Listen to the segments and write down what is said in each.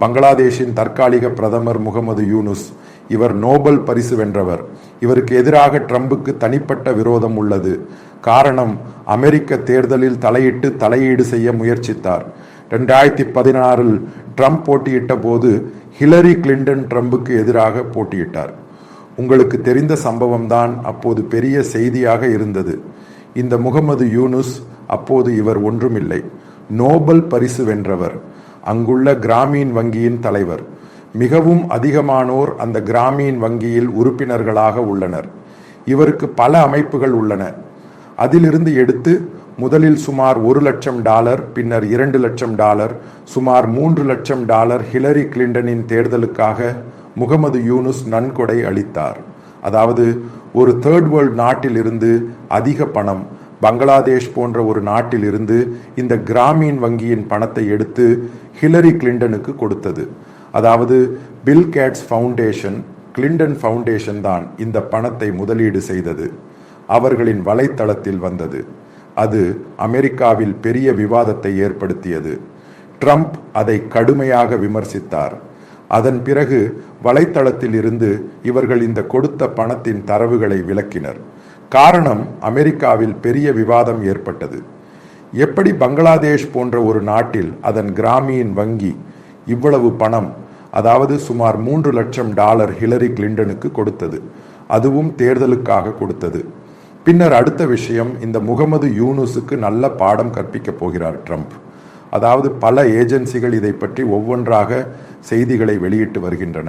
பங்களாதேஷின் தற்காலிக பிரதமர் முகமது யூனுஸ் இவர் நோபல் பரிசு வென்றவர். இவருக்கு எதிராக ட்ரம்புக்கு தனிப்பட்ட விரோதம் உள்ளது. காரணம் அமெரிக்க தேர்தலில் தலையிட்டு தலையீடு செய்ய முயற்சித்தார். ரெண்டாயிரத்தி பதினாறில் ட்ரம்ப் போட்டியிட்ட போது ஹிலரி கிளின்டன் ட்ரம்புக்கு எதிராக போட்டியிட்டார். உங்களுக்கு தெரிந்த சம்பவம் தான் அப்போது பெரிய செய்தியாக இருந்தது. இந்த முகமது யூனுஸ் அப்போது இவர் ஒன்றுமில்லை. நோபல் பரிசு வென்றவர். அங்குள்ள கிராமீன் வங்கியின் தலைவர். மிகவும் அதிகமானோர் அந்த கிராமீன் வங்கியில் உறுப்பினர்களாக உள்ளனர். இவருக்கு பல அமைப்புகள் உள்ளன. அதிலிருந்து எடுத்து முதலில் சுமார் ஒரு லட்சம் டாலர் பின்னர் இரண்டு லட்சம் டாலர் சுமார் மூன்று லட்சம் டாலர் ஹிலரி கிளின்டனின் தேர்தலுக்காக முகமது யூனுஸ் நன்கொடை அளித்தார். அதாவது ஒரு தேர்ட் வேர்ல்ட் நாட்டில் இருந்து அதிக பணம் பங்களாதேஷ் போன்ற ஒரு நாட்டிலிருந்து இந்த கிராமீன் வங்கியின் பணத்தை எடுத்து ஹிலரி கிளின்டனுக்கு கொடுத்தது. அதாவது Bill Gates foundation Clinton foundation தான் இந்த பணத்தை முதலீடு செய்தது. அவர்களின் வலைத்தளத்தில் வந்தது. அது அமெரிக்காவில் பெரிய விவாதத்தை ஏற்படுத்தியது. ட்ரம்ப் அதை கடுமையாக விமர்சித்தார். அதன் பிறகு வலைத்தளத்தில் இருந்து இவர்கள் இந்த கொடுத்த பணத்தின் தரவுகளை விளக்கினர். காரணம் அமெரிக்காவில் பெரிய விவாதம் ஏற்பட்டது. எப்படி பங்களாதேஷ் போன்ற ஒரு நாட்டில் அதன் கிராமியின் வங்கி இவ்வளவு பணம் அதாவது சுமார் மூன்று லட்சம் டாலர் ஹிலரி கிளின்டனுக்கு கொடுத்தது அதுவும் தேர்தலுக்காக கொடுத்தது. பின்னர் அடுத்த விஷயம் இந்த முகமது யூனுஸுக்கு நல்ல பாடம் கற்பிக்கப் போகிறார் ட்ரம்ப். அதாவது பல ஏஜென்சிகள் இதை பற்றி ஒவ்வொன்றாக செய்திகளை வெளியிட்டு வருகின்றன.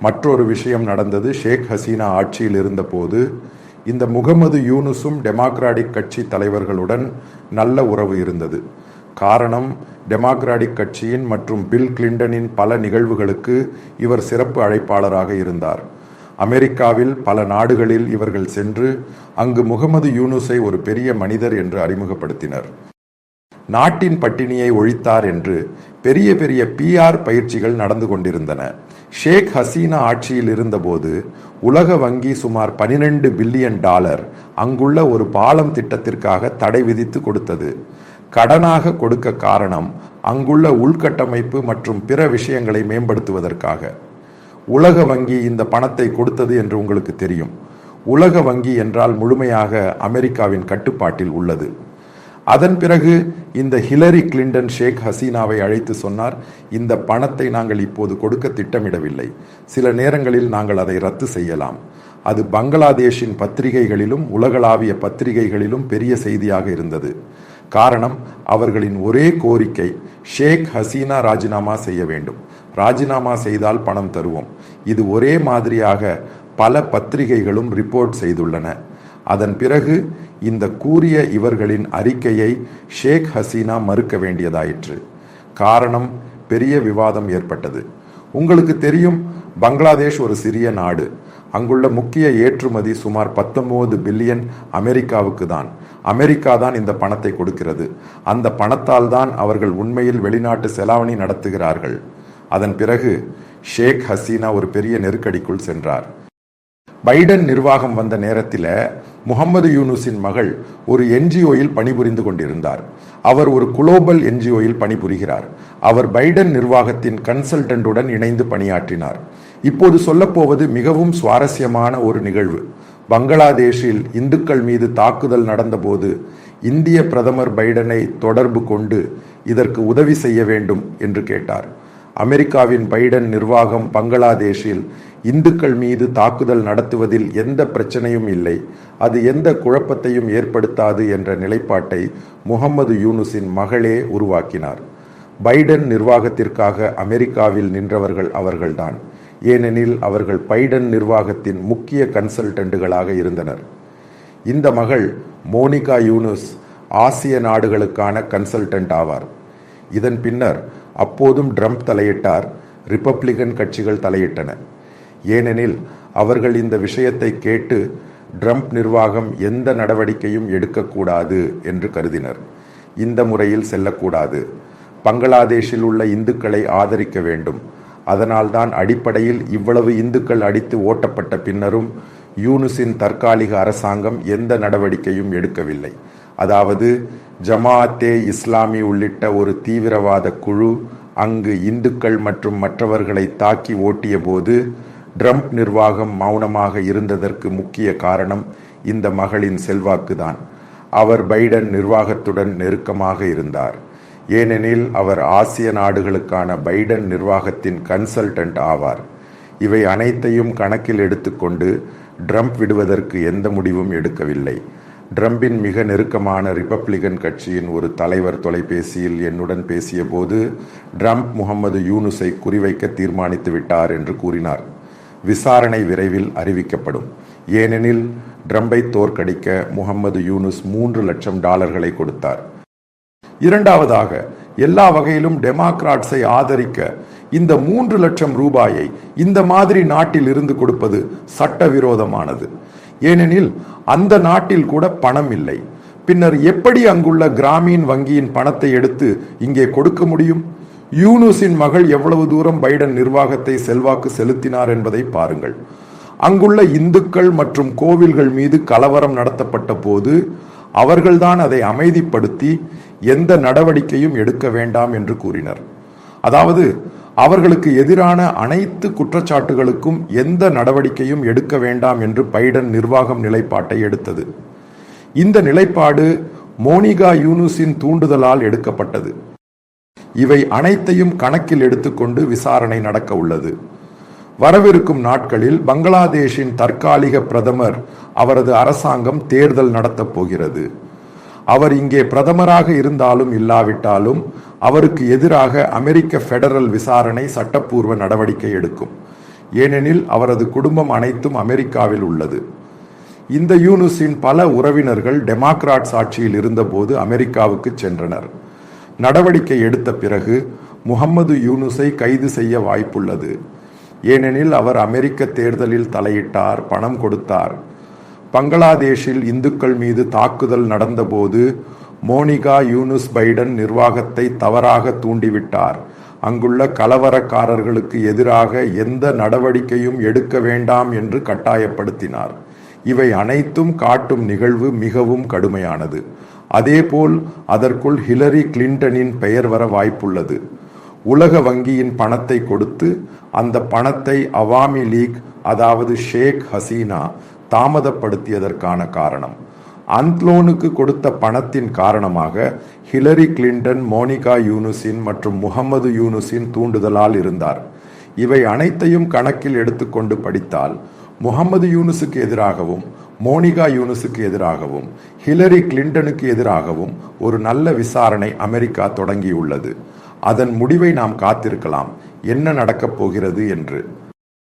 மற்றொரு விஷயம் நடந்தது ஷேக் ஹசீனா ஆட்சியில் இருந்தபோது இந்த முகமது யூனுஸும் டெமோக்ராடிக் கட்சி தலைவர்களுடன் நல்ல உறவு இருந்தது. காரணம் டெமோக்ராடிக் கட்சியின் மற்றும் பில் கிளின்டனின் பல நிகழ்வுகளுக்கு இவர் சிறப்பு அழைப்பாளராக இருந்தார். அமெரிக்காவில் பல நாடுகளில் இவர்கள் சென்று அங்கு முகமது யூனுஸை ஒரு பெரிய மனிதர் என்று அறிமுகப்படுத்தினர். நாட்டின் பட்டினியை ஒழித்தார் என்று பெரிய பெரிய பிஆர் பயிற்சிகள் நடந்து கொண்டிருந்தன. ஷேக் ஹசீனா ஆட்சியில் இருந்தபோது உலக வங்கி சுமார் பனிரெண்டு பில்லியன் டாலர் அங்குள்ள ஒரு பாலம் திட்டத்திற்காக தடை விதித்து கொடுத்தது. கடனாக கொடுக்க காரணம் அங்குள்ள உள்கட்டமைப்பு மற்றும் பிற விஷயங்களை மேம்படுத்துவதற்காக. உலக வங்கி இந்த பணத்தை கொடுத்தது என்று உங்களுக்கு தெரியும். உலக வங்கி என்றால் முழுமையாக அமெரிக்காவின் கட்டுப்பாட்டில் உள்ளது. அதன் பிறகு இந்த ஹிலரி கிளின்டன் ஷேக் ஹசீனாவை அழைத்து சொன்னார் இந்த பணத்தை நாங்கள் இப்போது கொடுக்க திட்டமிடவில்லை. சில நேரங்களில் நாங்கள் அதை ரத்து செய்யலாம். அது பங்களாதேஷின் பத்திரிகைகளிலும் உலகளாவிய பத்திரிகைகளிலும் பெரிய செய்தியாக இருந்தது. காரணம் அவர்களின் ஒரே கோரிக்கை ஷேக் ஹசீனா ராஜினாமா செய்ய வேண்டும். ராஜினாமா செய்தால் பணம் தருவோம். இது ஒரே மாதிரியாக பல பத்திரிகைகளும் ரிப்போர்ட் செய்துள்ளன. அதன் பிறகு இந்த கூறிய இவர்களின் அறிக்கையை ஷேக் ஹசீனா மறுக்க வேண்டியதாயிற்று. காரணம் பெரிய விவாதம் ஏற்பட்டது. உங்களுக்கு தெரியும் பங்களாதேஷ் ஒரு சிறிய நாடு. அங்குள்ள முக்கிய ஏற்றுமதி சுமார் பத்தொன்பது பில்லியன் அமெரிக்காவுக்கு தான். அமெரிக்கா தான் இந்த பணத்தை கொடுக்கிறது. அந்த பணத்தால் தான் அவர்கள் உண்மையில் வெளிநாட்டு செலாவணி நடத்துகிறார்கள். அதன் பிறகு ஷேக் ஹசீனா ஒரு பெரிய நெருக்கடிக்குள் சென்றார். பைடன் நிர்வாகம் வந்த நேரத்தில் முகமது யூனுஸின் மகள் ஒரு என்ஜிஓயில் பணிபுரிந்து கொண்டிருந்தார். அவர் ஒரு குளோபல் என்ஜிஓயில் பணிபுரிகிறார். அவர் பைடன் நிர்வாகத்தின் கன்சல்டன்ட்டுடன் இணைந்து பணியாற்றினார். இப்போது சொல்லப்போவது மிகவும் சுவாரஸ்யமான ஒரு நிகழ்வு. பங்களாதேஷில் இந்துக்கள் மீது தாக்குதல் நடந்தபோது இந்திய பிரதமர் பைடனை தொடர்பு கொண்டு இதற்கு உதவி செய்ய வேண்டும் என்று கேட்டார். அமெரிக்காவின் பைடன் நிர்வாகம் பங்களாதேஷில் இந்துக்கள் மீது தாக்குதல் நடத்துவதில் எந்த பிரச்சனையும் இல்லை. அது எந்த குழப்பத்தையும் ஏற்படுத்தாது என்ற நிலைப்பாட்டை முகமது யூனுஸின் மகளே உருவாக்கினார். பைடன் நிர்வாகத்திற்காக அமெரிக்காவில் நின்றவர்கள் அவர்கள்தான். ஏனெனில் அவர்கள் பைடன் நிர்வாகத்தின் முக்கிய கன்சல்டன்ட்டுகளாக இருந்தனர். இந்த மகள் மோனிகா யூனுஸ் ஆசிய நாடுகளுக்கான கன்சல்டன்ட் ஆவார். இதன் பின்னர் அப்போதும் ட்ரம்ப் தலையிட்டார் ரிப்பப்ளிகன் கட்சிகள் தலையிட்டன. ஏனெனில் அவர்கள் இந்த விஷயத்தை கேட்டு ட்ரம்ப் நிர்வாகம் எந்த நடவடிக்கையும் எடுக்கக்கூடாது என்று கருதினர். இந்த முறையில் செல்லக்கூடாது. பங்களாதேஷில் உள்ள இந்துக்களை ஆதரிக்க வேண்டும். அதனால்தான் அடிப்படையில் இவ்வளவு இந்துக்கள் அடித்து ஓட்டப்பட்ட பின்னரும் யூனுஸின் தற்காலிக அரசாங்கம் எந்த நடவடிக்கையும் எடுக்கவில்லை. அதாவது ஜமாஅத்தே இஸ்லாமி உள்ளிட்ட ஒரு தீவிரவாத குழு அங்கு இந்துக்கள் மற்றும் மற்றவர்களை தாக்கி ஓட்டிய போது ட்ரம்ப் நிர்வாகம் மௌனமாக இருந்ததற்கு முக்கிய காரணம் இந்த மகளின் செல்வாக்குதான். அவர் பைடன் நிர்வாகத்துடன் நெருக்கமாக இருந்தார். ஏனெனில் அவர் ஆசிய நாடுகளுக்கான பைடன் நிர்வாகத்தின் கன்சல்டன்ட் ஆவார். இவை அனைத்தையும் கணக்கில் எடுத்துக்கொண்டு ட்ரம்ப் விடுவதற்கு எந்த முடிவும் எடுக்கவில்லை. ட்ரம்பின் மிக நெருக்கமான ரிப்பப்ளிகன் கட்சியின் ஒரு தலைவர் தொலைபேசியில் என்னுடன் பேசியபோது ட்ரம்ப் முகமது யூனுஸை குறிவைக்க தீர்மானித்து விட்டார் என்று கூறினார். விசாரணை விரைவில் அறிவிக்கப்படும். ஏனெனில் ட்ரம்பை தோற்கடிக்க முகமது யூனுஸ் மூன்று லட்சம் டாலர்களை கொடுத்தார். இரண்டாவதாக எல்லா வகையிலும் டெமோக்ராட்ஸை ஆதரிக்க இந்த மூன்று லட்சம் ரூபாயை இந்த மாதிரி நாட்டில் இருந்து கொடுப்பது சட்டவிரோதமானது. ஏனெனில் அந்த நாட்டில் கூட பணம் இல்லை. பின்னர் எப்படி அங்குள்ள கிராமீன் வங்கியின் பணத்தை எடுத்து இங்கே கொடுக்க முடியும்? யூனுஸின் மகள் எவ்வளவு தூரம் பைடன் நிர்வாகத்தை செல்வாக்கு செலுத்தினார் என்பதை பாருங்கள். அங்குள்ள இந்துக்கள் மற்றும் கோவில்கள் மீது கலவரம் நடத்தப்பட்ட போது அவர்கள்தான் அதை அமைதிப்படுத்தி எந்த நடவடிக்கையும் எடுக்க வேண்டாம் என்று கூறினர். அதாவது அவர்களுக்கு எதிரான அனைத்து குற்றச்சாட்டுகளுக்கும் எந்த நடவடிக்கையும் எடுக்க வேண்டாம் என்று பைடன் நிர்வாகம் நிலைப்பாட்டை எடுத்தது. இந்த நிலைப்பாடு மோனிகா யூனுஸின் தூண்டுதலால் எடுக்கப்பட்டது. இவை அனைத்தையும் கணக்கில் எடுத்துக்கொண்டு விசாரணை நடக்க உள்ளது. வரவிருக்கும் நாட்களில் பங்களாதேஷின் தற்காலிக பிரதமர் அவரது அரசாங்கம் தேர்தல் நடத்தப் போகிறது. அவர் இங்கே பிரதமராக இருந்தாலும் இல்லாவிட்டாலும் அவருக்கு எதிராக அமெரிக்க பெடரல் விசாரணை சட்டப்பூர்வ நடவடிக்கை எடுக்கும். ஏனெனில் அவரது குடும்பம் அனைத்தும் அமெரிக்காவில் உள்ளது. இந்த யூனுஸின் பல உறவினர்கள் டெமோக்ராட்ஸ் ஆட்சியில் இருந்தபோது அமெரிக்காவுக்கு சென்றனர். நடவடிக்கை எடுத்த பிறகு முகம்மது யூனுஸை கைது செய்ய வாய்ப்புள்ளது. ஏனெனில் அவர் அமெரிக்க தேர்தலில் தலையிட்டார் பணம் கொடுத்தார். பங்களாதேஷில் இந்துக்கள் மீது தாக்குதல் நடந்தபோது மோனிகா யூனுஸ் பைடன் நிர்வாகத்தை தவறாக தூண்டிவிட்டார். அங்குள்ள கலவரக்காரர்களுக்கு எதிராக எந்த நடவடிக்கையும் எடுக்க வேண்டாம் என்று கட்டாயப்படுத்தினார். இவை அனைத்தும் காட்டும் நிகழ்வு மிகவும் கடுமையானது. அதேபோல் அதற்குள் ஹிலரி கிளின்டனின் பெயர் வர வாய்ப்புள்ளது. உலக வங்கியின் பணத்தை கொடுத்து அந்த பணத்தை அவாமி லீக் அதாவது ஷேக் ஹசீனா தாமதப்படுத்தியதற்கான காரணம். அந்த்லோனுக்கு கொடுத்த பணத்தின் காரணமாக ஹிலரி கிளின்டன் மோனிகா யூனுசின் மற்றும் முகமது யூனுசின் தூண்டுதலால் இருந்தார். இவை அனைத்தையும் கணக்கில் எடுத்துக்கொண்டு படித்தால் முகமது யூனுஸுக்கு எதிராகவும் மோனிகா யூனுஸுக்கு எதிராகவும் ஹிலரி கிளின்டனுக்கு எதிராகவும் ஒரு நல்ல விசாரணை அமெரிக்கா தொடங்கியுள்ளது. அதன் முடிவை நாம் காத்திருக்கலாம். என்ன நடக்கப் போகிறது என்று.